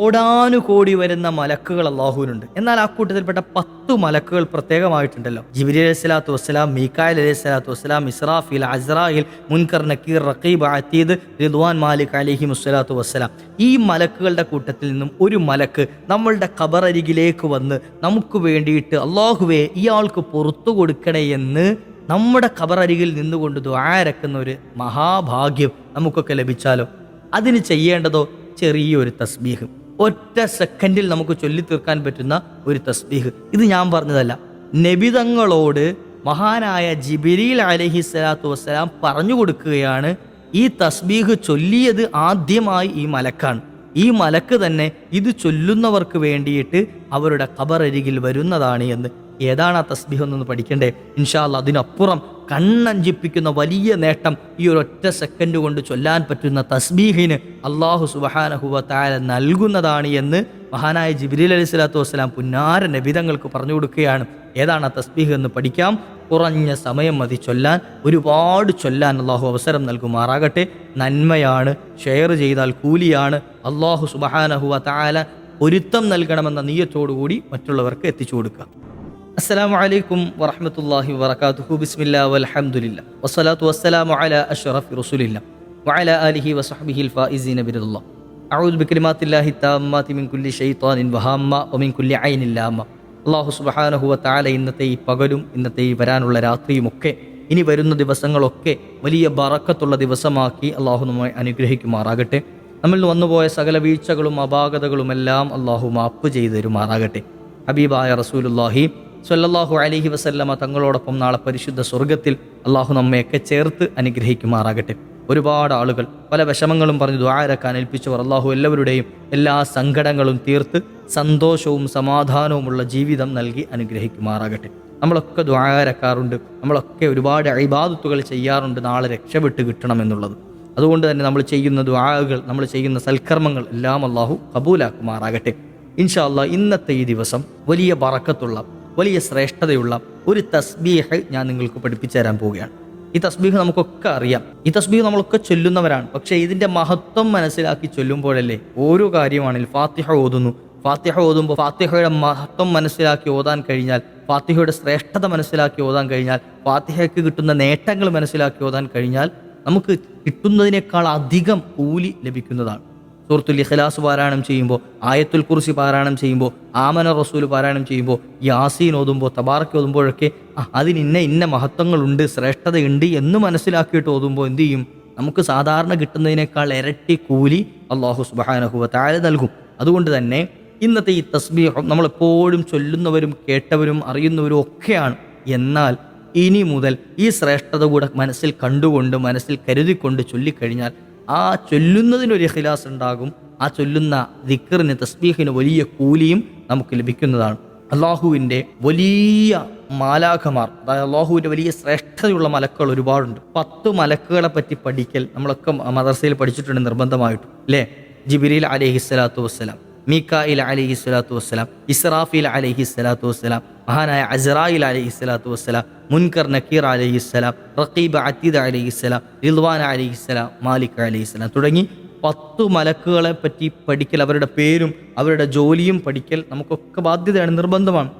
കോടാനുകോടി വരുന്ന മലക്കുകൾ അള്ളാഹുവിനുണ്ട് എന്നാൽ ആ കൂട്ടത്തിൽപ്പെട്ട പത്ത് മലക്കുകൾ പ്രത്യേകമായിട്ടുണ്ടല്ലോ. ജിബിരി അലൈഹി സ്വലാത്തു വസ്സലാം മീക്കായൽ അലൈഹി സ്വലാത്തു വസ്സലാം ഇസ്രാഫിൽ അസ്രാഹിൽ മുൻകർ നക്കീർ റഖീബ് അത്തീദ് റിദ്വാൻ മാലിക് അലിഹി മുസ്വലാത്തു വസ്സലാം. ഈ മലക്കുകളുടെ കൂട്ടത്തിൽ നിന്നും ഒരു മലക്ക് നമ്മളുടെ ഖബറരികിലേക്ക് വന്ന് നമുക്ക് വേണ്ടിയിട്ട് അള്ളാഹുവെ ഇയാൾക്ക് പുറത്തു കൊടുക്കണേ എന്ന് നമ്മുടെ ഖബറരികിൽ നിന്നുകൊണ്ട് ദ്വാരക്കുന്ന ഒരു മഹാഭാഗ്യം നമുക്കൊക്കെ ലഭിച്ചാലോ? അതിന് ചെയ്യേണ്ടതോ? ചെറിയൊരു തസ്ബീഹ്. ഒറ്റ സെക്കൻഡിൽ നമുക്ക് ചൊല്ലി തീർക്കാൻ പറ്റുന്ന ഒരു തസ്ബീഹ്. ഇത് ഞാൻ പറഞ്ഞതല്ല. നബിതങ്ങളോട് മഹാനായ ജിബിരിൽ അലഹി സ്വലാത്തു വസ്സലാം പറഞ്ഞു കൊടുക്കുകയാണ് ഈ തസ്ബീഹ് ചൊല്ലിയത് ആദ്യമായി ഈ മലക്കാണ്. ഈ മലക്ക് തന്നെ ഇത് ചൊല്ലുന്നവർക്ക് വേണ്ടിയിട്ട് അവരുടെ ഖബറരികിൽ വരുന്നതാണ് എന്ന്. ഏതാണ് ആ തസ്ബീഹ് എന്നൊന്ന് പഠിക്കണ്ടേ? ഇൻഷാല്ല അതിനപ്പുറം കണ്ണഞ്ചിപ്പിക്കുന്ന വലിയ നേട്ടം ഈ ഒരു ഒറ്റ സെക്കൻഡ് കൊണ്ട് ചൊല്ലാൻ പറ്റുന്ന തസ്ബീഹിന് അള്ളാഹു സുബഹാനഹുവ താല നൽകുന്നതാണ് എന്ന് മഹാനായ ജിബിരിൽ അലൈഹി സ്വലാത്തു വസ്സലാം പുന്നാര നബിതങ്ങൾക്ക് പറഞ്ഞു കൊടുക്കുകയാണ്. ഏതാണ് ആ തസ്ബീഹ് എന്ന് പഠിക്കാം? കുറഞ്ഞ സമയം മതി ചൊല്ലാൻ. ഒരുപാട് ചൊല്ലാൻ അള്ളാഹു അവസരം നൽകുമാറാകട്ടെ. നന്മയാണ്. ഷെയർ ചെയ്താൽ കൂലിയാണ്. അള്ളാഹു സുബഹാനഹുവ താല പൊരുത്തം നൽകണമെന്ന നീയത്തോടുകൂടി മറ്റുള്ളവർക്ക് എത്തിച്ചു കൊടുക്കുക. അസ്സലാമു അലൈക്കും വറഹ്മത്തുള്ളാഹി വബറകാതുഹു. ബിസ്മില്ല വലഹമുല്ല വസ്സലാത്തു വസ്സലാമു അല അഷറഫ് റസൂലില്ല. വഅലാ ആലിഹി വസഹ്ബിഹിൽ ഫായിസീന ബിറല്ലാഹ് അഊദു ബികലിമാത്തില്ലാഹി താമ്മാതി മിൻ കുല്ലി ശൈത്വാനിൻ വഹാമ്മ വമിൻ കുല്ലി ഐനിൽ ലാമ്മ. അല്ലാഹു സുബ്ഹാനഹു വതആല ഇന്നത്തെ ഈ പകലും ഇന്നത്തെ ഈ വരാനുള്ള രാത്രിയുമൊക്കെ ഇനി വരുന്ന ദിവസങ്ങളൊക്കെ വലിയ ബറക്കത്തുള്ള ദിവസമാക്കി അള്ളാഹു നമ്മെ അനുഗ്രഹിക്കുമാറാകട്ടെ. നമ്മിൽ വന്നുപോയ സകല വീഴ്ചകളും അപാകതകളുമെല്ലാം അള്ളാഹു മാപ്പ് ചെയ്തു തരുമാറാകട്ടെ ഹബീബായ റസൂലുല്ലാഹി സ്വല്ലല്ലാഹു അലഹി വസല്ലമ തങ്ങളോടൊപ്പം നാളെ പരിശുദ്ധ സ്വർഗത്തിൽ അള്ളാഹു നമ്മയൊക്കെ ചേർത്ത് അനുഗ്രഹിക്കുമാറാകട്ടെ. ഒരുപാട് ആളുകൾ പല വിഷമങ്ങളും പറഞ്ഞ് ദ്വാരക്കാൻ ഏൽപ്പിച്ചവർ അള്ളാഹു എല്ലാവരുടെയും എല്ലാ സങ്കടങ്ങളും തീർത്ത് സന്തോഷവും സമാധാനവുമുള്ള ജീവിതം നൽകി അനുഗ്രഹിക്കുമാറാകട്ടെ. നമ്മളൊക്കെ ദ്വാരക്കാറുണ്ട് നമ്മളൊക്കെ ഒരുപാട് അഴിബാദത്തുകൾ ചെയ്യാറുണ്ട്. നാളെ രക്ഷപ്പെട്ട് കിട്ടണമെന്നുള്ളത്. അതുകൊണ്ട് തന്നെ നമ്മൾ ചെയ്യുന്ന ദ്വാകൾ നമ്മൾ ചെയ്യുന്ന സൽക്കർമ്മങ്ങൾ എല്ലാം അള്ളാഹു കബൂലാക്കുമാറാകട്ടെ. ഇൻഷാല്ല ഇന്നത്തെ ഈ ദിവസം വലിയ ബറക്കത്തുള്ള വലിയ ശ്രേഷ്ഠതയുള്ള ഒരു തസ്ബീഹ് ഞാൻ നിങ്ങൾക്ക് പഠിപ്പിച്ചു തരാൻ പോവുകയാണ്. ഈ തസ്ബീഹ് നമുക്കൊക്കെ അറിയാം. ഈ തസ്ബീഹ് നമ്മളൊക്കെ ചൊല്ലുന്നവരാണ്. പക്ഷേ ഇതിന്റെ മഹത്വം മനസ്സിലാക്കി ചൊല്ലുമ്പോഴല്ലേ ഓരോ കാര്യമാണെങ്കിൽ ഫാത്തിഹ ഓതുന്നു. ഫാത്തിഹ ഓതുമ്പോൾ ഫാത്തിഹയുടെ മഹത്വം മനസ്സിലാക്കി ഓതാൻ കഴിഞ്ഞാൽ ഫാത്തിഹയുടെ ശ്രേഷ്ഠത മനസ്സിലാക്കി ഓതാൻ കഴിഞ്ഞാൽ ഫാത്തിഹയ്ക്ക് കിട്ടുന്ന നേട്ടങ്ങൾ മനസ്സിലാക്കി ഓതാൻ കഴിഞ്ഞാൽ നമുക്ക് കിട്ടുന്നതിനേക്കാൾ അധികം കൂലി ലഭിക്കുന്നതാണ്. സൂറത്തുൽ ഇഖ്ലാസ് പാരായണം ചെയ്യുമ്പോൾ ആയത്തുൽ കുർസി പാരായണം ചെയ്യുമ്പോൾ ആമന റസൂൽ പാരായണം ചെയ്യുമ്പോൾ യാസീൻ ഓതുമ്പോൾ തബാറക്ക് ഓതുമ്പോഴൊക്കെ അതിന് ഇന്ന ഇന്ന മഹത്വങ്ങളുണ്ട് ശ്രേഷ്ഠതയുണ്ട് എന്ന് മനസ്സിലാക്കിയിട്ട് ഓതുമ്പോൾ എന്തു ചെയ്യും? നമുക്ക് സാധാരണ കിട്ടുന്നതിനേക്കാൾ ഇരട്ടി കൂലി അള്ളാഹു സുബാനഹുവ താഴെ നൽകും. അതുകൊണ്ട് തന്നെ ഇന്നത്തെ ഈ തസ്ബീഹം നമ്മളെപ്പോഴും ചൊല്ലുന്നവരും കേട്ടവരും അറിയുന്നവരും ഒക്കെയാണ്. എന്നാൽ ഇനി മുതൽ ഈ ശ്രേഷ്ഠത കൂടെ മനസ്സിൽ കണ്ടുകൊണ്ട് മനസ്സിൽ കരുതിക്കൊണ്ട് ചൊല്ലിക്കഴിഞ്ഞാൽ ആ ചൊല്ലുന്നതിനൊരു ഇഖിലാസ് ഉണ്ടാകും. ആ ചൊല്ലുന്ന ദിക്കറിന് തസ്ബീഹിന് വലിയ കൂലിയും നമുക്ക് ലഭിക്കുന്നതാണ്. അള്ളാഹുവിന്റെ വലിയ മാലാഖമാർ അതായത് അള്ളാഹുവിന്റെ വലിയ ശ്രേഷ്ഠതയുള്ള മലക്കുകൾ ഒരുപാടുണ്ട്. പത്ത് മലക്കുകളെ പറ്റി പഠിക്കൽ നമ്മളൊക്കെ മദർസയിൽ പഠിച്ചിട്ടുണ്ട് നിർബന്ധമായിട്ടും അല്ലേ? ജിബിരിൽ അലഹി സ്വലാത്തു വസ്സലാം. മീക്കായിൽ അലഹി സ്വലാത്തു വസ്സലാം ഇസ്രാഫിൽ അലഹി സ്വലാത്തു വസ്സലാം മഹാനായ അസറായിൽ അലഹി സ്വലാത്തു വസ്സലാം മുൻകർ നക്കീർ അലഹി സ്വലാം റക്കീബ് അതീദ് അലഹി സ്വലാം റിൽവാൻ അലഹി സ്വലാം മാലിക് അലഹി സ്വലാം തുടങ്ങി പത്തു മലക്കുകളെ പറ്റി പഠിക്കൽ അവരുടെ പേരും അവരുടെ ജോലിയും പഠിക്കൽ നമുക്കൊക്കെ ബാധ്യതയാണ് നിർബന്ധമാണ്.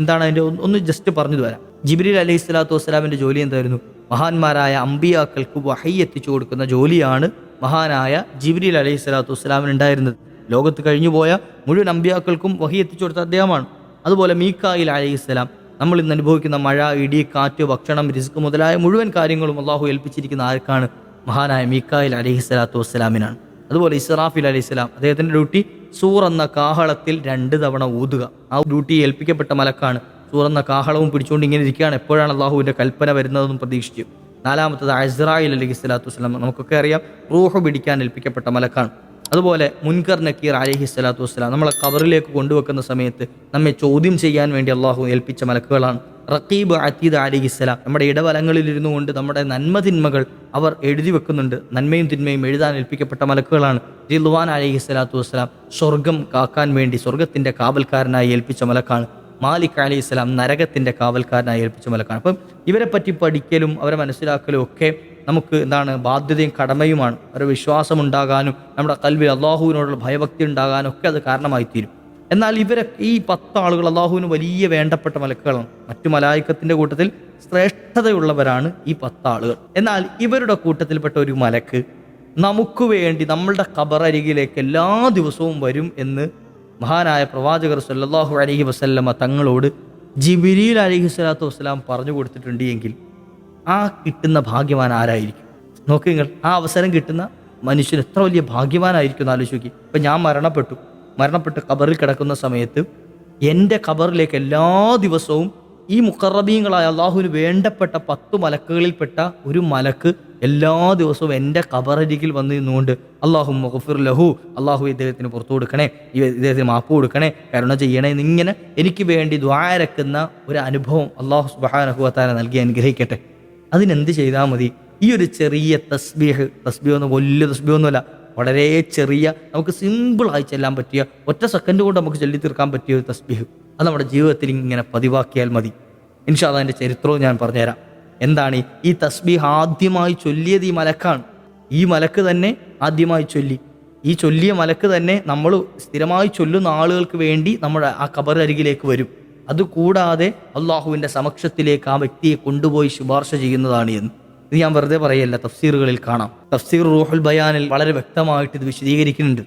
എന്താണ് അതിന്റെ ഒന്ന് ജസ്റ്റ് പറഞ്ഞു തരാം ജിബ്രീൽ അലൈഹി സ്വലാത്തു വസ്സലാമിന്റെ ജോലി എന്തായിരുന്നു? മഹാന്മാരായ അമ്പിയാക്കൾക്ക് വഹൈ എത്തിച്ചു കൊടുക്കുന്ന ജോലിയാണ് മഹാനായ ജിബ്രീൽ അലൈഹി സ്വലാത്തു വസ്സലാമിന് ഉണ്ടായിരുന്നത് ലോകത്ത് കഴിഞ്ഞുപോയ മുഴുവൻ അമ്പിയാക്കൾക്കും വഹി എത്തിച്ചു കൊടുത്ത അദ്ദേഹമാണ്. അതുപോലെ മീക്കായിൽ അലൈഹി സ്വലാം നമ്മൾ ഇന്ന് അനുഭവിക്കുന്ന മഴ ഇടി കാറ്റ് ഭക്ഷണം റിസ്ക് മുതലായ മുഴുവൻ കാര്യങ്ങളും അള്ളാഹു ഏൽപ്പിച്ചിരിക്കുന്ന ആർക്കാണ് മഹാനായ മീക്കായിൽ അലൈഹിസ്സലാത്തു വസ്സലാമിനാണ്. അതുപോലെ ഇസ്റാഫിൽ അലൈഹി സ്വലാം അദ്ദേഹത്തിന്റെ ഡ്യൂട്ടി സൂർ എന്ന കാഹളത്തിൽ രണ്ട് തവണ ഊതുക. ആ ഡ്യൂട്ടി ഏൽപ്പിക്കപ്പെട്ട മലക്കാണ് സൂർ എന്ന കാഹളവും പിടിച്ചുകൊണ്ട് ഇങ്ങനെ ഇരിക്കുകയാണ്. എപ്പോഴാണ് അള്ളാഹുവിന്റെ കൽപ്പന വരുന്നതെന്നും പ്രതീക്ഷിച്ചു. നാലാമത്തത് അസ്രായിൽ അലൈഹി സ്വലാത്തു വസ്സലാം നമുക്കൊക്കെ അറിയാം. റൂഹ് പിടിക്കാൻ ഏൽപ്പിക്കപ്പെട്ട മലക്കാണ്. അതുപോലെ മുൻകർ നക്കീർ അലഹി സ്വലാത്തു വസ്സലാം നമ്മളെ കബറിലേക്ക് കൊണ്ടുവെക്കുന്ന സമയത്ത് നമ്മെ ചോദ്യം ചെയ്യാൻ വേണ്ടി അള്ളാഹു ഏൽപ്പിച്ച മലക്കുകളാണ്. റക്കീബ് അതീദ് അലിഹിസ്സലാം നമ്മുടെ ഇടവലങ്ങളിലിരുന്നു കൊണ്ട് നമ്മുടെ നന്മ തിന്മകൾ അവർ എഴുതി വെക്കുന്നുണ്ട്. നന്മയും തിന്മയും എഴുതാൻ ഏൽപ്പിക്കപ്പെട്ട മലക്കുകളാണ്. ദിൽവാൻ അലഹി സ്വലാത്തു വസ്സലാം സ്വർഗം കാക്കാൻ വേണ്ടി സ്വർഗത്തിന്റെ കാവൽക്കാരനായി ഏൽപ്പിച്ച മലക്കാണ്. മാലിക് അലി ഇസ്ലാം നരകത്തിന്റെ കാവൽക്കാരനായി ഏൽപ്പിച്ച മലക്കാണ്. അപ്പം ഇവരെ പറ്റി പഠിക്കലും അവരെ മനസ്സിലാക്കലും ഒക്കെ നമുക്ക് എന്താണ് ബാധ്യതയും കടമയുമാണ്. ഒരു വിശ്വാസം വിശ്വാസമുണ്ടാകാനും നമ്മുടെ കൽവിൽ അള്ളാഹുവിനോടുള്ള ഭയഭക്തി ഉണ്ടാകാനും ഒക്കെ അത് കാരണമായി തീരും എന്നാൽ ഇവരെ ഈ പത്ത് ആളുകൾ അള്ളാഹുവിന് വലിയ വേണ്ടപ്പെട്ട മലക്കുകളാണ്. മറ്റു മലായിക്കത്തിന്റെ കൂട്ടത്തിൽ ശ്രേഷ്ഠതയുള്ളവരാണ് ഈ പത്ത് ആളുകൾ. എന്നാൽ ഇവരുടെ കൂട്ടത്തിൽപ്പെട്ട ഒരു മലക്ക് നമുക്ക് വേണ്ടി നമ്മളുടെ ഖബറരികിലേക്ക് എല്ലാ ദിവസവും വരും എന്ന് മഹാനായ പ്രവാചകർ സല്ലാഹു അലഹി വസല്ലമ തങ്ങളോട് ജിബിരിയിൽ അലഹി സ്വലാത്തു വസ്സലാം പറഞ്ഞു കൊടുത്തിട്ടുണ്ട് എങ്കിൽ ആ കിട്ടുന്ന ഭാഗ്യവാൻ ആരായിരിക്കും നോക്ക് നിങ്ങൾ ആ അവസരം കിട്ടുന്ന മനുഷ്യൻ എത്ര വലിയ ഭാഗ്യവാനായിരിക്കും എന്ന് ആലോചിച്ച് നോക്കി. ഇപ്പം ഞാൻ മരണപ്പെട്ടു. മരണപ്പെട്ട് ഖബറിൽ കിടക്കുന്ന സമയത്ത് എന്റെ ഖബറിലേക്ക് എല്ലാ ദിവസവും ഈ മുക്കറബീങ്ങളായ അള്ളാഹുവിന് വേണ്ടപ്പെട്ട പത്ത് മലക്കുകളിൽപ്പെട്ട ഒരു മലക്ക് എല്ലാ ദിവസവും എന്റെ ഖബറരികിൽ വന്ന് നിന്നുകൊണ്ട് അള്ളാഹു മുഖഫിർ ലഹു അള്ളാഹു ഇദ്ദേഹത്തിന് പുറത്തു കൊടുക്കണേ ഈ ഇദ്ദേഹത്തിന് മാപ്പ് കൊടുക്കണേ കരുണ ചെയ്യണേ എന്നിങ്ങനെ എനിക്ക് വേണ്ടി ദ്വാരക്കുന്ന ഒരു അനുഭവം അള്ളാഹു സുബാനഹുവത്താല നൽകി അനുഗ്രഹിക്കട്ടെ. അതിനെന്ത് ചെയ്താൽ മതി? ഈ ഒരു ചെറിയ തസ്ബീഹ് തസ്ബീഹ് ഒന്നും വലിയ തസ്ബീഹ് ഒന്നുമല്ല. വളരെ ചെറിയ നമുക്ക് സിമ്പിളായി ചെല്ലാൻ പറ്റിയ ഒറ്റ സെക്കൻഡ് കൊണ്ട് നമുക്ക് ചൊല്ലി തീർക്കാൻ പറ്റിയ ഒരു തസ്ബീഹ്. അത് നമ്മുടെ ജീവിതത്തിൽ ഇങ്ങനെ പതിവാക്കിയാൽ മതി. ഇൻഷാ അതിന്റെ ചരിത്രവും ഞാൻ പറഞ്ഞുതരാം. എന്താണ്? ഈ- തസ്ബീഹ് ആദ്യമായി ചൊല്ലിയത് ഈ മലക്കാണ്. ഈ മലക്ക് തന്നെ ആദ്യമായി ചൊല്ലി. ഈ ചൊല്ലിയ മലക്ക് തന്നെ നമ്മൾ സ്ഥിരമായി ചൊല്ലുന്ന ആളുകൾക്ക് വേണ്ടി നമ്മുടെ ആ കബറരികിലേക്ക് വരും. അതുകൂടാതെ അള്ളാഹുവിന്റെ സമക്ഷത്തിലേക്ക് ആ വ്യക്തിയെ കൊണ്ടുപോയി ശുപാർശ ചെയ്യുന്നതാണ് എന്ന്. ഇത് ഞാൻ വെറുതെ പറയല്ല തഫ്സീറുകളിൽ കാണാം. തഫ്സീർ റൂഹുൽ ബയാനിൽ വളരെ വ്യക്തമായിട്ട് ഇത് വിശദീകരിക്കുന്നുണ്ട്.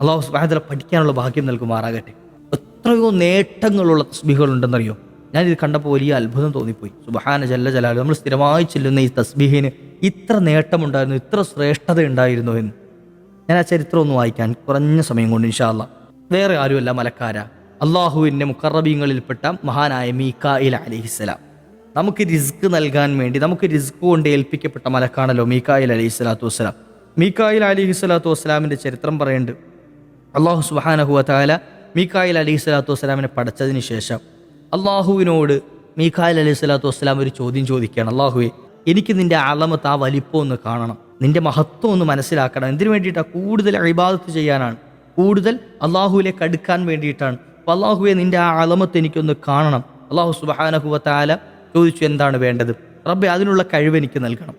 അള്ളാഹു സുബാഹത്തല പഠിക്കാനുള്ള ഭാഗ്യം നൽകുമാറാകട്ടെ. എത്രയോ നേട്ടങ്ങളുള്ള തസ്ബീഹുകൾ ഉണ്ടെന്നറിയോ ഞാൻ ഇത് കണ്ടപ്പോൾ വലിയ അത്ഭുതം തോന്നിപ്പോയി. സുബഹാന ജല്ല ജലാൽ നമ്മൾ സ്ഥിരമായി ചെല്ലുന്ന ഈ തസ്ബീഹിന് ഇത്ര നേട്ടമുണ്ടായിരുന്നു ഇത്ര ശ്രേഷ്ഠത ഉണ്ടായിരുന്നു എന്ന്. ഞാൻ ആ ചരിത്രം ഒന്ന് വായിക്കാൻ കുറഞ്ഞ സമയം കൊണ്ട് ഇൻഷാല്ല വേറെ ആരുമല്ല മലക്കാര. അള്ളാഹുവിന്റെ മുക്കറബീങ്ങളിൽപ്പെട്ട മഹാനായ മീക്കായിൽ അലിഹിസ്സലാം. നമുക്ക് റിസ്ക് നൽകാൻ വേണ്ടി നമുക്ക് റിസ്ക് കൊണ്ട് ഏൽപ്പിക്കപ്പെട്ട മലക്കാണല്ലോ മീക്കായിൽ അലഹി സ്വലാത്തു വസ്സലാം. മീക്കായിൽ അലിഹി സ്വലാത്തു വസ്സലാമിന്റെ ചരിത്രം പറയുന്നുണ്ട്. അള്ളാഹു സുബാനഹുഅല മീക്കായിൽ അലഹി സ്വലാത്തു വസ്സലാമിനെ പഠിച്ചതിന് ശേഷം അള്ളാഹുവിനോട് മീക്കായിൽ അലൈഹി സ്വലാത്തു വസ്സലാം ഒരു ചോദ്യം ചോദിക്കുകയാണ്. അള്ളാഹുവെ എനിക്ക് നിന്റെ അളമത്ത് ആ വലിപ്പം ഒന്ന് കാണണം. നിന്റെ മഹത്വം ഒന്ന് മനസ്സിലാക്കണം. എന്തിനു വേണ്ടിയിട്ടാണ് കൂടുതൽ അഴിബാദത്ത് ചെയ്യാനാണ്? കൂടുതൽ അള്ളാഹുവിലേക്ക് അടുക്കാൻ വേണ്ടിയിട്ടാണ് അപ്പോൾ അള്ളാഹുവെ നിന്റെ ആ അളമത്ത് എനിക്കൊന്ന് കാണണം. അള്ളാഹു സുബാനഹുവത്താല ചോദിച്ചു എന്താണ് വേണ്ടത്? റബ്ബെ അതിനുള്ള കഴിവ് എനിക്ക് നൽകണം.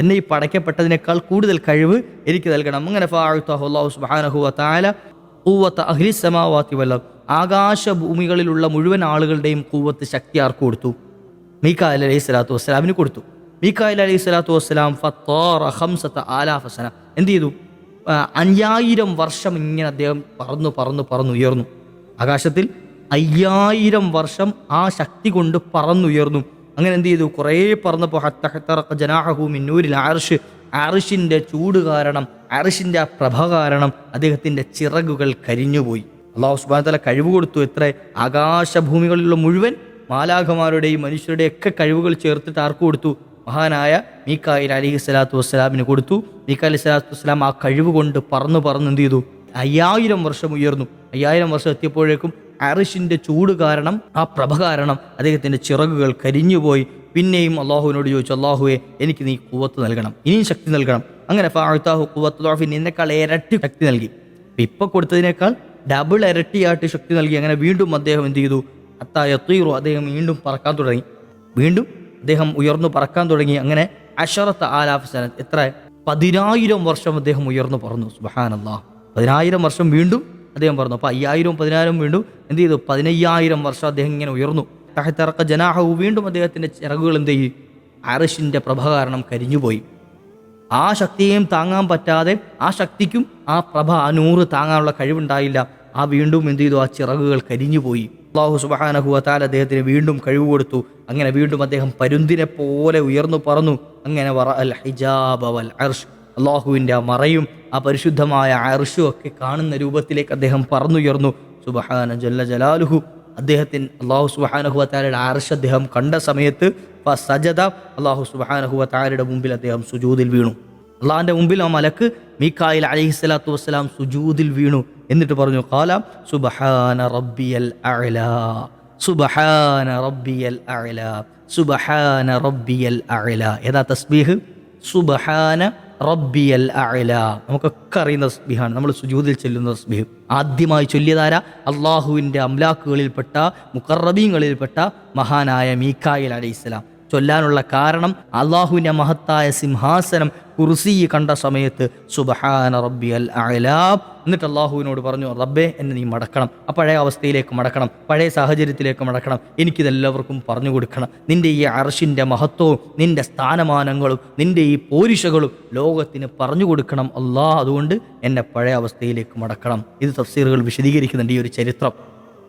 എന്നെ ഈ പടയ്ക്കപ്പെട്ടതിനേക്കാൾ കൂടുതൽ കഴിവ് എനിക്ക് നൽകണം. അങ്ങനെ ഫാഅത്താഹു അല്ലാഹു സുബ്ഹാനഹു വ തആല ഖുവ്വത അഹ്ലി സമാവാതി വൽ അർദ്. ആകാശ ഭൂമികളിലുള്ള മുഴുവൻ ആളുകളുടെയും കൂവത്ത് ശക്തി ആർക്ക് കൊടുത്തു? മീക്കായിൽ അലൈഹി സ്വലാത്തു വസ്സലാമിന് കൊടുത്തു. മീക്കായിൽ അലൈഹി സ്വലാത്തു വസ്സലാം ഫത്തോറഹംസത്ത് ഖംസത ആലാഫ സന എന്ത് ചെയ്തു? അഞ്ചായിരം വർഷം ഇങ്ങനെ അദ്ദേഹം പറന്നു പറന്നു പറന്നുയർന്നു ആകാശത്തിൽ അയ്യായിരം വർഷം ആ ശക്തി കൊണ്ട് പറന്നുയർന്നു. അങ്ങനെ എന്ത് ചെയ്തു? കുറേ പറന്നപ്പോൾ ഹത്തഹത്തറക്ക ജനാഹു മിന്നൂരിൽ ആർഷ് ആർഷിന്റെ ചൂട് കാരണം ആർഷിന്റെ ആ പ്രഭ കാരണം അദ്ദേഹത്തിന്റെ ചിറകുകൾ കരിഞ്ഞുപോയി. അള്ളാഹു സുബാനത്തല കഴിവ് കൊടുത്തു. എത്ര? ആകാശഭൂമികളിലുള്ള മുഴുവൻ മാലാഖമാരുടെയും മനുഷ്യരുടെയും ഒക്കെ കഴിവുകൾ ചേർത്തിട്ട് ആർക്ക് കൊടുത്തു? മഹാനായ മീക്കായിൽ അലിഹി സ്വലാത്തു വസ്സലാമിന് കൊടുത്തു. മീക്കാ അലി സ്വലാത്തു വസ്സലാം ആ കഴിവ് കൊണ്ട് പറന്ന് പറന്ന് എന്ത് ചെയ്തു? അയ്യായിരം വർഷം ഉയർന്നു. അയ്യായിരം വർഷം എത്തിയപ്പോഴേക്കും ആറിഷിന്റെ ചൂട് കാരണം ആ പ്രഭ കാരണം അദ്ദേഹത്തിന്റെ ചിറകുകൾ കരിഞ്ഞുപോയി. പിന്നെയും അള്ളാഹുവിനോട് ചോദിച്ചു അള്ളാഹുവെ എനിക്ക് നീ കൂവത്ത് നൽകണം ഇനിയും ശക്തി നൽകണം. അങ്ങനെ ഫാഴ്ത്താഹു കൂവത്ത് നിന്നെക്കാൾ ഇരട്ടി ശക്തി നൽകി. ഇപ്പം കൊടുത്തതിനേക്കാൾ ഡബിൾ ഇരട്ടിയായിട്ട് ശക്തി നൽകി. അങ്ങനെ വീണ്ടും അദ്ദേഹം എന്ത് ചെയ്തു? അത്തായത്തീറു അദ്ദേഹം വീണ്ടും പറക്കാൻ തുടങ്ങി. വീണ്ടും അദ്ദേഹം ഉയർന്നു പറക്കാൻ തുടങ്ങി. അങ്ങനെ അഷറത്ത് ആലാഫ് സന എത്ര? പതിനായിരം വർഷം അദ്ദേഹം ഉയർന്നു പറന്നു. സുബഹാനല്ലാ പതിനായിരം വർഷം വീണ്ടും അദ്ദേഹം പറഞ്ഞു. അപ്പോൾ അയ്യായിരവും പതിനായിരവും വീണ്ടും എന്ത് ചെയ്തു? പതിനയ്യായിരം വർഷം അദ്ദേഹം ഇങ്ങനെ ഉയർന്നു. തഹത്തിറക്ക ജനാഹു. വീണ്ടും അദ്ദേഹത്തിന്റെ ചിറകുകൾ എന്ത് ചെയ്യും ആറിഷിന്റെ പ്രഭ കാരണം കരിഞ്ഞുപോയി. ആ ശക്തിയെയും താങ്ങാൻ പറ്റാതെ ആ ശക്തിക്കും ആ പ്രഭ ആ നൂറ് താങ്ങാനുള്ള കഴിവുണ്ടായില്ല. ആ വീണ്ടും എന്ത് ചെയ്തു? ആ ചിറകുകൾ കരിഞ്ഞുപോയി. അള്ളാഹു സുബാനഹുഅത്താൽ അദ്ദേഹത്തിന് വീണ്ടും കഴിവ് കൊടുത്തു. അങ്ങനെ വീണ്ടും അദ്ദേഹം പരുന്തിനെ പോലെ ഉയർന്നു പറന്നു. അങ്ങനെ വറ അൽ ഹിജാബ് വൽ അർഷ്. അള്ളാഹുവിന്റെ ആ മറയും ആ പരിശുദ്ധമായ അർഷും ഒക്കെ കാണുന്ന രൂപത്തിലേക്ക് അദ്ദേഹം പറന്നുയർന്നു. സുബഹാന ജല്ല ജലാലുഹു. അദ്ദേഹത്തിന് അള്ളാഹു സുബഹാനഹുവത്താരയുടെ ആർഷ അദ്ദേഹം കണ്ട സമയത്ത് ഫ സജദ അള്ളാഹു സുബഹാനഹുവത്താരയുടെ മുമ്പിൽ അദ്ദേഹം സുജൂതിൽ വീണു. അള്ളാഹിന്റെ മുമ്പിൽ ആ മലക്ക് മീക്കായിൽ അലഹി സ്വലാത്തു വസ്സലാം സുജൂതിൽ വീണു എന്നിട്ട് പറഞ്ഞു കാല സുബഹാന റബ്ബിയൽ അഅല സുബഹാന റബ്ബിയൽ അഅല സുബഹാന റബ്ബിയൽ അഅല. ഏതാ തസ്ബീഹ്? സുബഹാന റബ്ബിയൽ അഅല. നമുക്കൊക്കെ അറിയുന്ന സ്ബിഹാണ് നമ്മൾ സുജൂദിൽ ചെല്ലുന്ന സ്ബിഹ് ആദ്യമായി ചൊല്ലിയതാര? അള്ളാഹുവിന്റെ അംലാക്കുകളിൽപ്പെട്ട മുക്കറബീങ്ങളിൽപ്പെട്ട മഹാനായ മീക്കായിൽ അലൈഹിസ്സലാം. ചൊല്ലാനുള്ള കാരണം അള്ളാഹുവിന്റെ മഹത്തായ സിംഹാസനം കുർസി കണ്ട സമയത്ത് സുബഹാന റബ്ബി അൽ അലാബ് എന്നിട്ട് അള്ളാഹുവിനോട് പറഞ്ഞു റബ്ബേ എന്നെ നീ മടക്കണം. ആ പഴയ അവസ്ഥയിലേക്ക് മടക്കണം. പഴയ സാഹചര്യത്തിലേക്ക് മടക്കണം. എനിക്കിതെല്ലാവർക്കും പറഞ്ഞു കൊടുക്കണം. നിന്റെ ഈ അർഷിന്റെ മഹത്വവും നിന്റെ സ്ഥാനമാനങ്ങളും നിന്റെ ഈ പോരിഷകളും ലോകത്തിന് പറഞ്ഞു കൊടുക്കണം അള്ളാ അതുകൊണ്ട് എന്നെ പഴയ അവസ്ഥയിലേക്ക് മടക്കണം. ഇത് തഫ്സീറുകൾ വിശദീകരിക്കുന്നുണ്ട് ഈ ഒരു ചരിത്രം.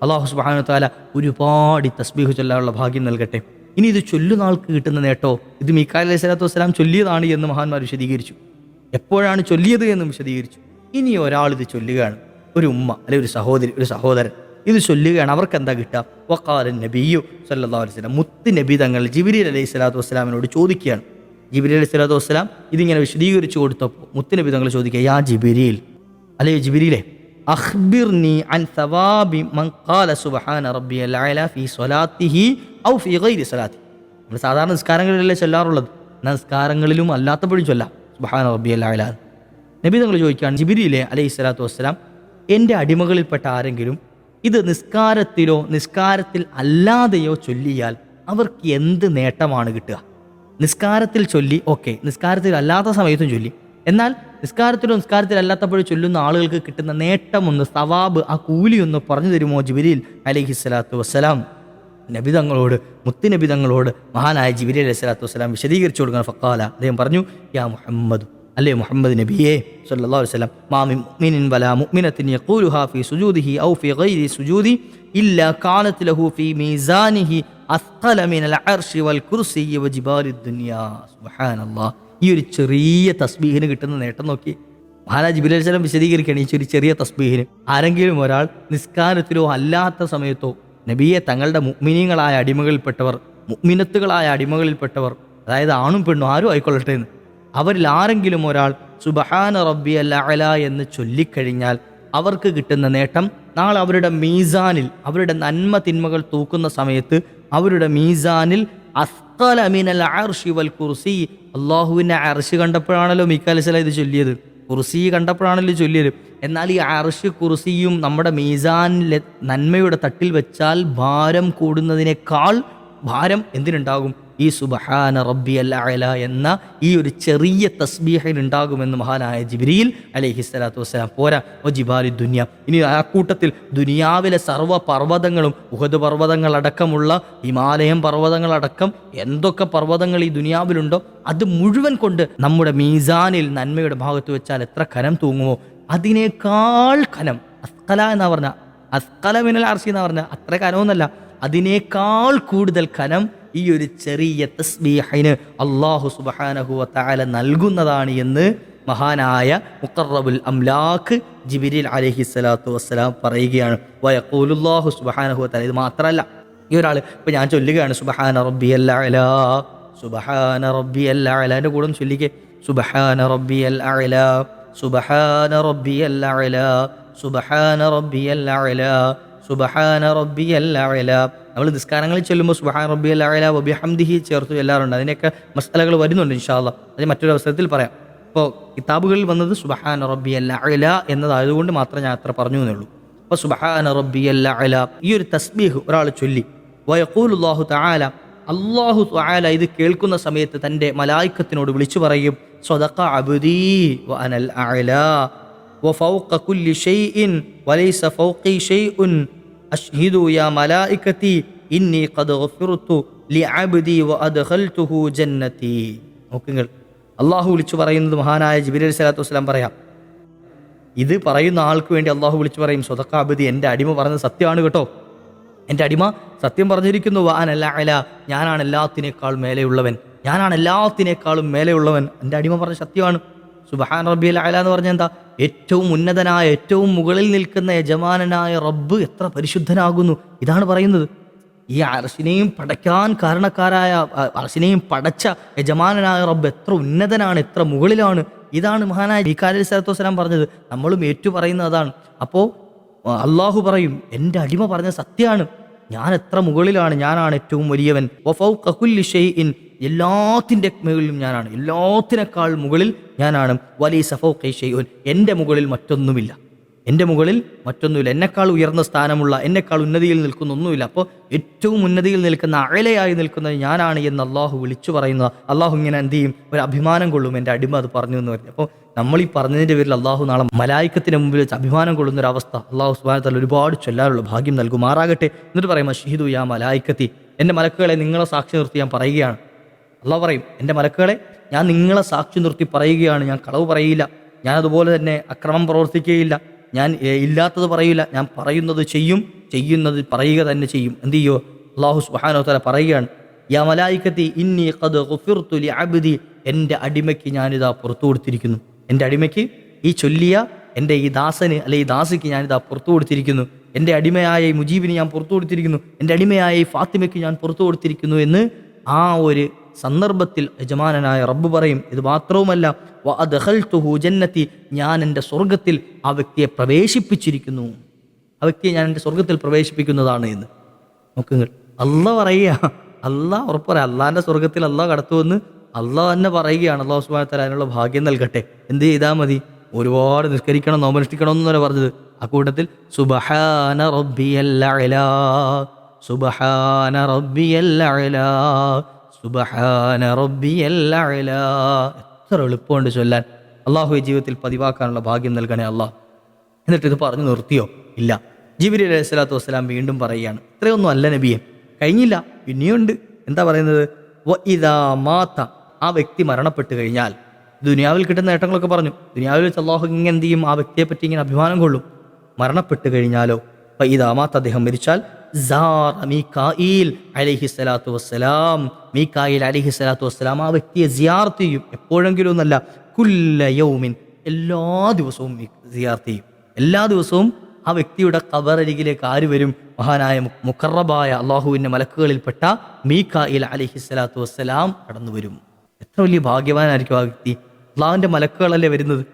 അള്ളാഹു സുബാനു താല ഒരുപാട് തസ്ബീഹ് ചൊല്ലാനുള്ള ഭാഗ്യം നൽകട്ടെ. ഇനി ഇത് ചൊല്ലുന്നാൾക്ക് കിട്ടുന്ന നേട്ടോ? ഇത് മീക്കാൽ അലൈഹി സ്വലാത്തു വസ്സലാം ചൊല്ലിയതാണ് എന്ന് മഹാന്മാർ വിശദീകരിച്ചു. എപ്പോഴാണ് ചൊല്ലിയത് എന്നും വിശദീകരിച്ചു. ഇനി ഒരാൾ ഇത് ചൊല്ലുകയാണ്. ഒരു ഉമ്മ അല്ലെ ഒരു സഹോദരി ഒരു സഹോദരൻ. ഇത് ചൊല്ലുകയാണ് അവർക്ക് എന്താ കിട്ടുക? വക്കാലൻ നബിയു സല്ലാ അലൈഹി സ്വലാം മുത്ത് നബി തങ്ങൾ ജിബിരി അലൈഹി സ്വലാത്തു വസ്സലാമിനോട് ചോദിക്കുകയാണ്. ജിബിരി അലൈഹി സ്വലാത്തു വസ്സലാം ഇതിങ്ങനെ വിശദീകരിച്ചു കൊടുത്തപ്പോൾ മുത്ത് നബി തങ്ങൾ ചോദിക്കുക യാ ജിബിരിയിൽ അല്ലേ ജിബിരിയിലെ അഖ്ബിർനി അൻ സവാബി മൻ ഖാല സുബ്ഹാന റബ്ബിയൽ അഅല ഫീ സ്വലാത്തിഹി ഔ ഫീ ഗൈരി സലാത്തി നമ്മൾ സാധാരണ നിസ്കാരങ്ങളിലല്ലേ ചൊല്ലാറുള്ളത്? നിസ്കാരങ്ങളിലും അല്ലാത്തപ്പോഴും ചൊല്ലാം. സുബ്ഹാന റബ്ബിയൽ അഅല നബി തങ്ങൾ ചോദിക്കുകയാണ് ജിബിരിയിലെ അലൈഹി സ്വലാത്തു വസ്സലാം എന്റെ അടിമകളിൽപ്പെട്ട ആരെങ്കിലും ഇത് നിസ്കാരത്തിലോ നിസ്കാരത്തിൽ അല്ലാതെയോ ചൊല്ലിയാൽ അവർക്ക് എന്ത് നേട്ടമാണ് കിട്ടുക? നിസ്കാരത്തിൽ ചൊല്ലി ഓക്കെ നിസ്കാരത്തിൽ അല്ലാത്ത സമയത്തും ചൊല്ലി. എന്നാൽ നിസ്കാരത്തിലോ നിസ്കാരത്തിൽ അല്ലാത്തപ്പോഴും ചൊല്ലുന്ന ആളുകൾക്ക് കിട്ടുന്ന നേട്ടമൊന്ന് സവാബ് ആ കൂലിയൊന്ന് പറഞ്ഞു തരുമോ ജിബിരിൽ അലൈഹി സ്വലാത്തു വസ്സലാം? നബിതങ്ങളോട് മുത്തുനബിതങ്ങളോട് മഹാനായ ജിബിലി അലൈഹി സ്വലാത്തു വസ്സലാം വിശദീകരിച്ചു കൊടുക്കുന്ന ഫക്കാല അദ്ദേഹം പറഞ്ഞു യാ മുഹമ്മദ് അല്ലേ മുഹമ്മദ് നബിയെ സല്ലല്ലാഹു അലൈഹി വസല്ലം വലാ യഖൂലുഹാ ഫീ സുജൂദിഹി ഔ ഫീ ഗൈരി സുജൂദി ഇല്ലാ ലഹു ഫീ മീസാനിഹി അസ്ഖല മിനൽ അർശി വൽ കുർസി ദുനിയാ. സുബ്ഹാനല്ലാഹ് ഈ ഒരു ചെറിയ തസ്ബീഹിന് കിട്ടുന്ന നേട്ടം നോക്കി മഹാരാജ് ബിലാൽ സ്വലം വിശദീകരിക്കുകയാണ് ഈ ഒരു ചെറിയ തസ്ബീഹിന്. ആരെങ്കിലും ഒരാൾ നിസ്കാരത്തിലോ അല്ലാത്ത സമയത്തോ നബിയെ തങ്ങളുടെ മുഗ്മിനീങ്ങളായ അടിമകളിൽപ്പെട്ടവർ മുഗ്മിനത്തുകളായ അടിമകളിൽപ്പെട്ടവർ അതായത് ആണും പെണ്ണും ആരും ആയിക്കൊള്ളട്ടെ എന്ന്. അവരിൽ ആരെങ്കിലും ഒരാൾ സുബഹാന റബ്ബി അല എന്ന് ചൊല്ലിക്കഴിഞ്ഞാൽ അവർക്ക് കിട്ടുന്ന നേട്ടം നാളെ അവരുടെ മീസാനിൽ അവരുടെ നന്മ തിന്മകൾ തൂക്കുന്ന സമയത്ത് അവരുടെ മീസാനിൽ അസ്കല മിനൽ അർഷി വൽ കുർസി. അള്ളാഹുവിന്റെ അർഷ് കണ്ടപ്പോഴാണല്ലോ മിക്കാലിസല ഇത് ചൊല്ലിയത്. കുർസി കണ്ടപ്പോഴാണല്ലോ ചൊല്ലിയത്. എന്നാൽ ഈ അർഷ് കുർസിയും നമ്മുടെ മീസാനിലെ നന്മയുടെ തട്ടിൽ വെച്ചാൽ ഭാരം കൂടുന്നതിനേക്കാൾ ഭാരം എന്തിനുണ്ടാകും? ഈ സുബഹാന റബ്ബി അല്ല എന്ന ഈ ഒരു ചെറിയ തസ്ബീഹിൽ ഉണ്ടാകുമെന്ന് മഹാനായ ജിബ്രീൽ അലൈഹി സ്വലാത്തു വസ്സലാം. പോരാ ഓ ജിബാലി ദുനിയ. ഇനി ആ കൂട്ടത്തിൽ ദുനിയാവിലെ സർവ പർവതങ്ങളും ഉഹദ് പർവതങ്ങളടക്കമുള്ള ഹിമാലയം പർവതങ്ങളടക്കം എന്തൊക്കെ പർവതങ്ങൾ ഈ ദുനിയാവിലുണ്ടോ അത് മുഴുവൻ കൊണ്ട് നമ്മുടെ മീസാനിൽ നന്മയുടെ ഭാഗത്ത് വെച്ചാൽ എത്ര കനം തൂങ്ങുമോ? അതിനേക്കാൾ കനം. അസ്കല എന്നാ പറഞ്ഞ അസ്കല മിനൽ ആർസി എന്ന് പറഞ്ഞ അത്ര കനമൊന്നല്ല. അതിനേക്കാൾ കൂടുതൽ കനം ഈ ഒരു ചെറിയ തസ്ബീഹിന് അള്ളാഹു സുബഹാനഹു തആല നൽകുന്നതാണ് എന്ന് മഹാനായ മുക്കറബുൽ അംലാഖ് ജിബിരിൽ അലഹി സ്വലാത്തു വസ്സലാം പറയുകയാണ്. വയക്കൂലുല്ലാഹു സുബഹാനഹു തആല ഇത് മാത്രമല്ല ഈ ഒരാൾ ഇപ്പൊ ഞാൻ ചൊല്ലുകയാണ് സുബഹാന റബ്ബി അല്ല സുബഹാന റബ്ബി അല്ല കൂടെ ചൊല്ലിക്കേ. സുബഹാന റബ്ബി അല്ല സുബഹാന റബ്ബിയൽ അല്ല സുബഹാന റബ്ബിയൽ അല്ല സുബഹാന റബ്ബിയൽ അല്ല നമ്മൾ നിസ്കാരങ്ങളിൽ ചൊല്ലുമ്പോൾ സുബഹാൻ റബ്ബി അല്ല വബി ഹംദിഹി ചേർത്ത് ചെല്ലാറുണ്ട് അതിനൊക്കെ മസാലകൾ വരുന്നുണ്ട് ഇൻഷാല്ല അത് മറ്റൊരു അവസരത്തിൽ പറയാം. അപ്പോൾ കിതാബുകളിൽ വന്നത് സുബഹാൻ റബ്ബി അല്ല എന്നതായതുകൊണ്ട് മാത്രം ഞാൻ അത്ര പറഞ്ഞു എന്നുള്ളൂ. അപ്പോൾ സുബഹാന റബ്ബി അല്ല ഈ ഒരു തസ്ബീഹ് ഒരാൾ ചൊല്ലി. വയക്കൂലുല്ലാഹു തആല അള്ളാഹു തആല ഇത് കേൾക്കുന്ന സമയത്ത് തന്റെ മലായിക്കത്തിനോട് വിളിച്ചു പറയും സ്വതക്ക അബുദീ വ അനൽ അഅലാ وفوق كل شيء وليس فوقي شيء أشهدوا يا ملائكتي إني قد غفرت لعبدي وأدخلته جنتي നോക്കുങ്ങൾ അള്ളാഹു വിളിച്ചു പറയുന്നത് മഹാനായ ജിബിരി സ്വലാത്തു വസ്സലാം പറയാം ഇത് പറയുന്ന ആൾക്ക് വേണ്ടി അള്ളാഹു വിളിച്ചു പറയും സ്വതക്കാബിദി എൻ്റെ അടിമ പറഞ്ഞത് സത്യമാണ് കേട്ടോ എൻ്റെ അടിമ സത്യം പറഞ്ഞിരിക്കുന്നു വാനല്ല അല ഞാനാണ് എല്ലാത്തിനേക്കാൾ മേലെയുള്ളവൻ ഞാനാണ് എല്ലാത്തിനേക്കാളും മേലെയുള്ളവൻ. എന്റെ അടിമ പറഞ്ഞ സത്യമാണ്. സുബഹാൻ റബ്ബി അല എന്ന് പറഞ്ഞാൽ എന്താ? ഏറ്റവും ഉന്നതനായ ഏറ്റവും മുകളിൽ നിൽക്കുന്ന യജമാനനായ റബ്ബ് എത്ര പരിശുദ്ധനാകുന്നു. ഇതാണ് പറയുന്നത്. ഈ അർശിനെയും പടയ്ക്കാൻ കാരണക്കാരായ അ- പടച്ച യജമാനനായ റബ്ബ് എത്ര ഉന്നതനാണ് എത്ര മുകളിലാണ്. ഇതാണ് മഹാനായ ബിക്കാലി സ്വലത്തു വസ്സലാം പറഞ്ഞത്. നമ്മളും ഏറ്റു പറയുന്നത് അതാണ് അപ്പോൾ അള്ളാഹു പറയും എന്റെ അടിമ പറഞ്ഞ സത്യമാണ് ഞാൻ എത്ര മുകളിലാണ് ഞാനാണ് ഏറ്റവും വലിയവൻ. ഷൈഇൻ എല്ലാത്തിന്റെ മുകളിലും ഞാനാണ്. എല്ലാത്തിനേക്കാൾ മുകളിൽ ഞാനാണ്. വലിയ സഫോ ഷെയ്ഉൻ എന്റെ മുകളിൽ മറ്റൊന്നുമില്ല. എന്റെ മുകളിൽ മറ്റൊന്നുമില്ല. എന്നെക്കാൾ ഉയർന്ന സ്ഥാനമുള്ള എന്നെക്കാൾ ഉന്നതിയിൽ നിൽക്കുന്ന ഒന്നുമില്ല. അപ്പോൾ ഏറ്റവും ഉന്നതിയിൽ നിൽക്കുന്ന അഴലയായി നിൽക്കുന്നത് ഞാനാണ് എന്ന് അള്ളാഹു വിളിച്ചു പറയുന്ന അള്ളാഹു ഇങ്ങനെ എന്ത് ചെയ്യും? ഒരു അഭിമാനം കൊള്ളും. എന്റെ അടിമ അത് പറഞ്ഞു എന്ന് പറഞ്ഞു. അപ്പോൾ നമ്മൾ ഈ പറഞ്ഞതിന്റെ പേരിൽ അള്ളാഹു നാളെ മലായിക്കത്തിന് മുമ്പിൽ വെച്ച് അഭിമാനം കൊള്ളുന്ന ഒരു അവസ്ഥ അള്ളാഹു സുബാനത്തല്ല ഒരുപാട് ചൊല്ലാറുള്ള. ഭാഗ്യം നൽകുമാറാകട്ടെ. എന്നിട്ട് പറയും ഷഹീദു യാ മലായിക്കത്തി. എന്റെ മലക്കുകളെ നിങ്ങളെ സാക്ഷി നിർത്തി ഞാൻ പറയുകയാണ്. അള്ളാഹ് പറയും എന്റെ മലക്കുകളെ ഞാൻ നിങ്ങളെ സാക്ഷി നിർത്തി പറയുകയാണ്. ഞാൻ കളവ് പറയില്ല. ഞാൻ അതുപോലെ തന്നെ അക്രമം പ്രവർത്തിക്കുകയില്ല. ഞാൻ ഇല്ലാത്തത് പറയില്ല. ഞാൻ പറയുന്നത് ചെയ്യും. ചെയ്യുന്നത് പറയുക തന്നെ ചെയ്യും. എന്ത് ചെയ്യോ? അള്ളാഹു തആല പറയുകയാണ് യാ മലായിക്കത്തി ഇന്നി കത് ഖുഫിർത്തുലി അബിദി. എന്റെ അടിമയ്ക്ക് ഞാനിതാ പുറത്തു കൊടുത്തിരിക്കുന്നു. എന്റെ അടിമയ്ക്ക് ഈ ചൊല്ലിയ എന്റെ ഈ ദാസന് അല്ലെ ഈ ദാസിക്ക് ഞാനിതാ പുറത്തു കൊടുത്തിരിക്കുന്നു. എന്റെ അടിമയായ ഈ മുജീബിന് ഞാൻ പുറത്തു കൊടുത്തിരിക്കുന്നു. എന്റെ അടിമയായ ഈ ഫാത്തിമയ്ക്ക് ഞാൻ പുറത്തു കൊടുത്തിരിക്കുന്നു എന്ന് ആ ഒരു സന്ദർഭത്തിൽ യജമാനനായ റബ്ബ് പറയും ഇത് മാത്രവുമല്ല വഅദ്ഖൽതുഹു ജന്നത്തി ഞാൻ എന്റെ സ്വർഗത്തിൽ ആ വ്യക്തിയെ പ്രവേശിപ്പിച്ചിരിക്കുന്നു. ആ വ്യക്തിയെ ഞാൻ എന്റെ സ്വർഗത്തിൽ പ്രവേശിപ്പിക്കുന്നതാണ് എന്ന്. നോക്കുങ്ങൾ. അല്ല പറയുക അല്ല ഉറപ്പ് പറയാം. അള്ളാഹിന്റെ സ്വർഗത്തിൽ അള്ളാഹ് കടത്തുവെന്ന് അള്ളാഹ് തന്നെ പറയുകയാണ്. അള്ളാഹു സുബാൻ തല അതിനുള്ള ഭാഗ്യം നൽകട്ടെ. എന്ത് ചെയ്താൽ മതി? ഒരുപാട് നിസ്കരിക്കണം നോമനുഷ്ഠിക്കണം എന്നല്ല പറഞ്ഞത്. ആ കൂട്ടത്തിൽ സുബഹാന റബ്ബിയല്ല സുബഹാന റബ്ബിയല്ല സുബഹാന റബ്ബിയല്ല എത്ര എളുപ്പമുണ്ട് ചൊല്ലാൻ. അള്ളാഹു ജീവിതത്തിൽ പതിവാക്കാനുള്ള ഭാഗ്യം നൽകണേ അള്ളാഹ്. എന്നിട്ട് ഇത് പറഞ്ഞു നിർത്തിയോ? ഇല്ല. ജിബിരി അലൈഹി സ്വലാത്തു വസ്സലാം വീണ്ടും പറയുകയാണ്. ഇത്രയൊന്നും അല്ല നബിയെ. കഴിഞ്ഞില്ല. ഇനിയുണ്ട് എന്താ പറയുന്നത്? വ ഇദാ മാത്ത ആ വ്യക്തി മരണപ്പെട്ട് കഴിഞ്ഞാൽ ദുനിയാവിൽ കിട്ടുന്ന നേട്ടങ്ങളൊക്കെ പറഞ്ഞു. ദുനിയാവിൽ വെച്ച് അള്ളാഹു ഇങ്ങനെ എന്ത് ചെയ്യും? ആ വ്യക്തിയെ പറ്റി ഇങ്ങനെ അഭിമാനം കൊള്ളും. മരണപ്പെട്ട് കഴിഞ്ഞാലോ? ഇതാ മാത്ത അദ്ദേഹം മരിച്ചാൽ ആ വ്യക്തിയെ ചെയ്യും. എപ്പോഴെങ്കിലും ഒന്നല്ല കുല്ല യൗമിൻ. എല്ലാ ദിവസവും ചെയ്യും. എല്ലാ ദിവസവും ആ വ്യക്തിയുടെ കബറരികിലേക്ക് ആര് വരും? മഹാനായ മു- മുഖറബായ അള്ളാഹുവിന്റെ മലക്കുകളിൽപ്പെട്ട മീക്കായിൽ അലഹി സ്വലാത്തു വസ്സലാം കടന്നു വരും. എത്ര വലിയ ഭാഗ്യവാനായിരിക്കും ആ വ്യക്തി. അള്ളാഹുവിന്റെ മലക്കുകളല്ലേ വരുന്നത്?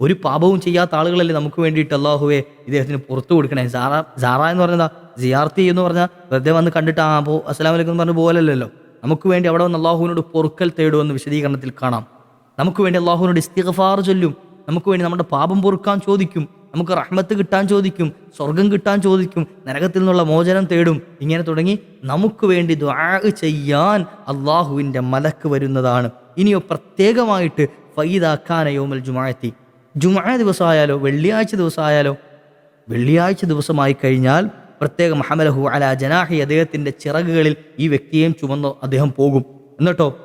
ഒരു പാപവും ചെയ്യാത്ത ആളുകളല്ലേ നമുക്ക് വേണ്ടിയിട്ട് അള്ളാഹുവെ ഇദ്ദേഹത്തിന് പുറത്തു കൊടുക്കണേ. സാറ സാറ എന്ന് പറഞ്ഞാൽ സിയാർത്തി എന്ന് പറഞ്ഞാൽ വെറുതെ വന്ന് കണ്ടിട്ട് ആ പോ അസ്സലാം വലൈക്കും എന്ന് പറഞ്ഞ നമുക്ക് വേണ്ടി അവിടെ വന്ന് അള്ളാഹുവിനോട് പൊറുക്കൽ തേടുമെന്ന് വിശദീകരണത്തിൽ കാണാം. നമുക്ക് വേണ്ടി അള്ളാഹുവിനോട് ഇസ്തിഗ്ഫാർ ചൊല്ലും. നമുക്ക് വേണ്ടി നമ്മുടെ പാപം പൊറുക്കാൻ ചോദിക്കും. നമുക്ക് റഹ്മത്ത് കിട്ടാൻ ചോദിക്കും. സ്വർഗം കിട്ടാൻ ചോദിക്കും. നരകത്തിൽ നിന്നുള്ള മോചനം തേടും. ഇങ്ങനെ തുടങ്ങി നമുക്ക് വേണ്ടി ദുആ ചെയ്യാൻ അള്ളാഹുവിന്റെ മലക്ക് വരുന്നതാണ്. ഇനിയോ പ്രത്യേകമായിട്ട് ഫൈദാക്കാന യോമൽ ജുമായത്തി ജുമാ ദിവസമായാലോ വെള്ളിയാഴ്ച ദിവസമായാലോ വെള്ളിയാഴ്ച ദിവസമായി കഴിഞ്ഞാൽ പ്രത്യേകം മഹമലഹു അല ജനാഹി അദ്ദേഹത്തിന്റെ ചിറകുകളിൽ ഈ വ്യക്തിയെയും ചുമന്ന് അദ്ദേഹം പോകും. എന്നിട്ടോ?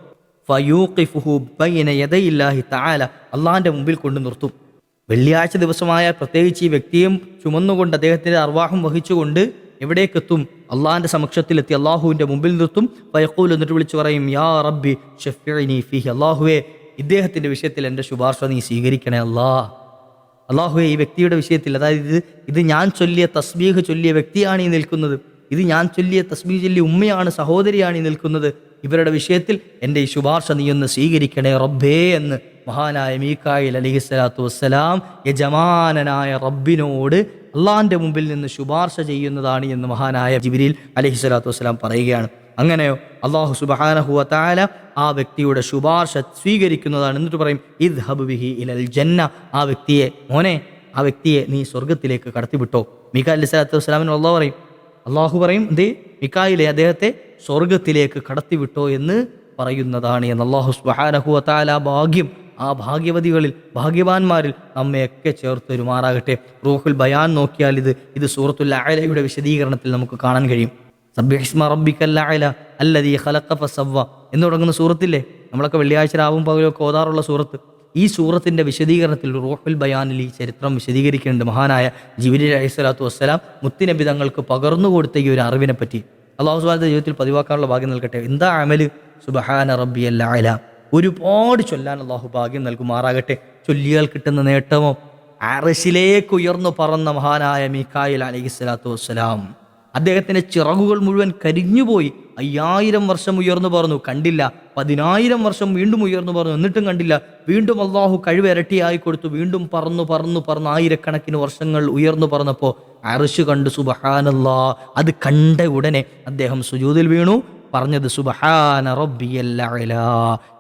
ഫയൂഖിഫുഹു ബൈന യദയില്ലാഹി തആല. അള്ളാഹിന്റെ മുമ്പിൽ കൊണ്ടു നിർത്തും. വെള്ളിയാഴ്ച ദിവസമായ പ്രത്യേകിച്ച് ഈ വ്യക്തിയും ചുമന്നുകൊണ്ട് അദ്ദേഹത്തിന്റെ അർവാഹം വഹിച്ചുകൊണ്ട് എവിടേക്കെത്തും അള്ളാഹിന്റെ സമക്ഷത്തിലെത്തി അള്ളാഹുവിന്റെ മുമ്പിൽ നിർത്തും. വയക്കൂൽ എന്നിട്ട് വിളിച്ചു പറയും യാ റബ്ബി ഷെഫി ഫീഹി. അള്ളാഹുവേ ഇദ്ദേഹത്തിന്റെ വിഷയത്തിൽ എന്റെ ശുപാർശ നീ സ്വീകരിക്കണേ അല്ലാ അള്ളാഹുവെ ഈ വ്യക്തിയുടെ വിഷയത്തിൽ അതായത് ഇത് ഇത് ഞാൻ ചൊല്ലിയ തസ്ബീഹ് ചൊല്ലിയ വ്യക്തിയാണ് ഈ നിൽക്കുന്നത്. ഇത് ഞാൻ ചൊല്ലിയ തസ്ബീഹ് ചൊല്ലിയ ഉമ്മയാണ് സഹോദരിയാണ് ഈ നിൽക്കുന്നത്. ഇവരുടെ വിഷയത്തിൽ എന്റെ ഈ ശുപാർശ നീ ഒന്ന് സ്വീകരിക്കണേ റബ്ബേ എന്ന് മഹാനായ മീക്കായിൽ അലഹി സ്വലാത്തു വസ്സലാം യജമാനനായ റബ്ബിനോട് അള്ളാഹിന്റെ മുമ്പിൽ നിന്ന് ശുപാർശ ചെയ്യുന്നതാണ് എന്ന് മഹാനായ ജിബിരിൽ അലഹി സ്വലാത്തു വസ്സലാം പറയുകയാണ്. അങ്ങനെയോ അള്ളാഹു സുബഹാനഹുവ താല ആ വ്യക്തിയുടെ ശുപാർശ സ്വീകരിക്കുന്നതാണ്. എന്നിട്ട് പറയും ഇദ് ഹബുബിഹി ഇലൽ ജന്ന. ആ വ്യക്തിയെ മോനെ ആ വ്യക്തിയെ നീ സ്വർഗത്തിലേക്ക് കടത്തിവിട്ടോ. മിക അലി സ്വലാത്തു വസ്സലാമിന് അള്ളാഹു പറയും അള്ളാഹു പറയും ദേ മിക്കായിലെ അദ്ദേഹത്തെ സ്വർഗത്തിലേക്ക് കടത്തിവിട്ടോ എന്ന് പറയുന്നതാണ്. എന്ന് അള്ളാഹു സുബഹാനഹുവ താല ഭാഗ്യം ആ ഭാഗ്യവതികളിൽ ഭാഗ്യവാന്മാരിൽ നമ്മയൊക്കെ ചേർത്ത് ഒരുമാറാകട്ടെ റൂഹുൽ ബയാൻ നോക്കിയാൽ ഇത് ഇത് സൂറത്തുൽ അലയുടെ വിശദീകരണത്തിൽ നമുക്ക് കാണാൻ കഴിയും. സബ്യഹിസ്മ റബ്ബിക്കല്ല അല അല്ലതീ ഖലഖ ഫസവ എന്ന് തുടങ്ങുന്ന സൂറത്തില്ലേ? നമ്മളൊക്കെ വെള്ളിയാഴ്ച രാവും പകലൊക്കെ ഓതാറുള്ള സൂറത്ത്. ഈ സൂറത്തിന്റെ വിശദീകരണത്തിൽ റോഹുൽ ബയാനിൽ ഈ ചരിത്രം വിശദീകരിക്കേണ്ട മഹാനായ ജിബിലി അലൈഹി സ്വലാത്തു വസ്സലാം മുത്തിനബി തങ്ങൾക്ക് പകർന്നു കൊടുത്ത ഈ ഒരു അറിവിനെ പറ്റി. അള്ളാഹു സുബാന്റെ ജീവിതത്തിൽ പതിവാക്കാനുള്ള ഭാഗ്യം നൽകട്ടെ. എന്താ അമൽ? സുബഹാന റബ്ബി അല്ല ഒരുപാട് ചൊല്ലാൻ അള്ളാഹു ഭാഗ്യം നൽകുമാറാകട്ടെ. ചൊല്ലിയാൽ കിട്ടുന്ന നേട്ടമോ അറശിലേക്ക് ഉയർന്നു പറന്ന മഹാനായ മീക്കായിൽ അലൈഹി സ്വലാത്തു വസ്സലാം. അദ്ദേഹത്തിന്റെ ചിറകുകൾ മുഴുവൻ കരിഞ്ഞുപോയി. അയ്യായിരം വർഷം ഉയർന്നു പറഞ്ഞു. കണ്ടില്ല. പതിനായിരം വർഷം വീണ്ടും ഉയർന്നു പറഞ്ഞു. എന്നിട്ടും കണ്ടില്ല. വീണ്ടും അള്ളാഹു കഴിവ് ഇരട്ടിയായി കൊടുത്തു. വീണ്ടും പറന്നു പറന്നു പറന്ന് ആയിരക്കണക്കിന് വർഷങ്ങൾ ഉയർന്നു പറഞ്ഞപ്പോൾ അറിശ് കണ്ടു. സുബഹാനല്ലാ. അത് കണ്ട ഉടനെ അദ്ദേഹം സുജൂതിൽ വീണു. പറഞ്ഞത് സുബഹാന റബ്ബിയൽ അഅ്ലാ.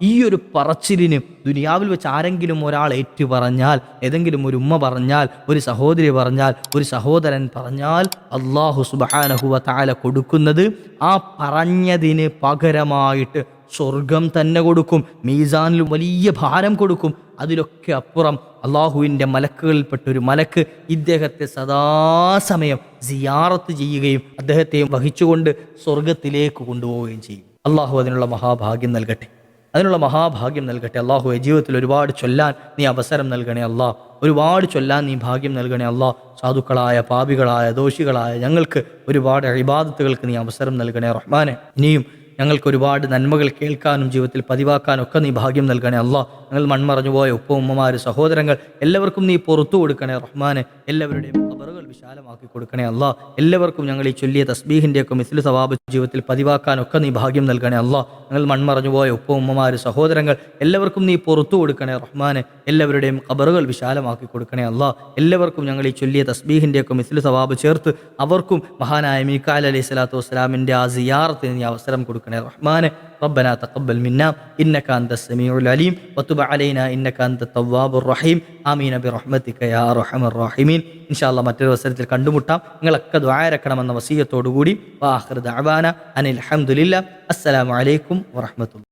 ഈ ഒരു പറച്ചിലിന് ദുനിയാവിൽ വെച്ച് ആരെങ്കിലും ഒരാൾ ഏറ്റു പറഞ്ഞാൽ ഏതെങ്കിലും ഒരു ഉമ്മ പറഞ്ഞാൽ ഒരു സഹോദരി പറഞ്ഞാൽ ഒരു സഹോദരൻ പറഞ്ഞാൽ അള്ളാഹു സുബഹാനഹുവ താല കൊടുക്കുന്നത് ആ പറഞ്ഞതിന് പകരമായിട്ട് സ്വർഗം തന്നെ കൊടുക്കും മീസാനിൽ വലിയ ഭാരം കൊടുക്കും. അതിലൊക്കെ അപ്പുറം അള്ളാഹുവിന്റെ മലക്കുകളിൽപ്പെട്ട ഒരു മലക്ക് ഇദ്ദേഹത്തെ സദാസമയം സിയാറത്ത് ചെയ്യുകയും അദ്ദേഹത്തെയും വഹിച്ചുകൊണ്ട് സ്വർഗത്തിലേക്ക് കൊണ്ടുപോവുകയും ചെയ്യും. അള്ളാഹു അതിനുള്ള മഹാഭാഗ്യം നൽകട്ടെ. അതിനുള്ള മഹാഭാഗ്യം നൽകട്ടെ. അള്ളാഹുവെ ജീവിതത്തിൽ ഒരുപാട് ചൊല്ലാൻ നീ അവസരം നൽകണേ അല്ലാ ഒരുപാട് ചൊല്ലാൻ നീ ഭാഗ്യം നൽകണേ അല്ലാ സാധുക്കളായ പാപികളായ ദോഷികളായ ഞങ്ങൾക്ക് ഒരുപാട് അഴിബാദത്തുകൾക്ക് നീ അവസരം നൽകണേ റഹ്മാനെ. ഇനിയും ഞങ്ങൾക്ക് ഒരുപാട് നന്മകൾ കേൾക്കാനും ജീവിതത്തിൽ പതിവാക്കാനും ഒക്കെ നീ ഭാഗ്യം നൽകണേ. അല്ല ഞങ്ങൾ മൺമറഞ്ഞു പോയ ഉപ്പ ഉമ്മമാർ സഹോദരങ്ങൾ എല്ലാവർക്കും നീ പുറത്തു കൊടുക്കണേ റഹ്മാനെ. എല്ലാവരുടെയും ഖബറുകൾ വിശാലമാക്കി കൊടുക്കണേ അല്ല എല്ലാവർക്കും ഞങ്ങൾ ഈ ചൊല്ലിയ തസ്ബീഹിന്റെയൊക്കെ മിസ്ലു സവാബ് ജീവിതത്തിൽ പതിവാക്കാനൊക്കെ നീ ഭാഗ്യം നൽകണേ അല്ല ഞങ്ങൾ മൺമറഞ്ഞു പോയ ഉപ്പ ഉമ്മമാർ സഹോദരങ്ങൾ എല്ലാവർക്കും നീ പുറത്തു കൊടുക്കണേ റഹ്മാനെ. എല്ലാവരുടെയും ഖബറുകൾ വിശാലമാക്കി കൊടുക്കണേ അല്ല എല്ലാവർക്കും ഞങ്ങൾ ഈ ചൊല്ലിയ തസ്ബീഹിന്റെയൊക്കെ മിസ്ലു സവാബ് ചേർത്ത് അവർക്കും മഹാനായ മീക്കാൽ അലൈഹി സ്വലാത്തു വസ്സലാമിന്റെ ആ സിയാറത്തിന് നീ അവസരം കൊടുക്കണേ റഹ്മാനെ ربنا تقبل منا إنك أنت السميع العليم وتب علينا إنك أنت التواب الرحيم آمين برحمتك يا أرحم الراحمين إن شاء الله മറ്റൊരു അവസരത്തിൽ കണ്ടുമുട്ടാം നിങ്ങളൊക്കെ ദ്വാരക്കണമെന്ന വസീയത്തോടുകൂടി വാഹൃദ് അവാന അനിൽ അഹമ്മദില്ല അസ്സലാമു അലൈക്കും വറഹമത്തുള്ള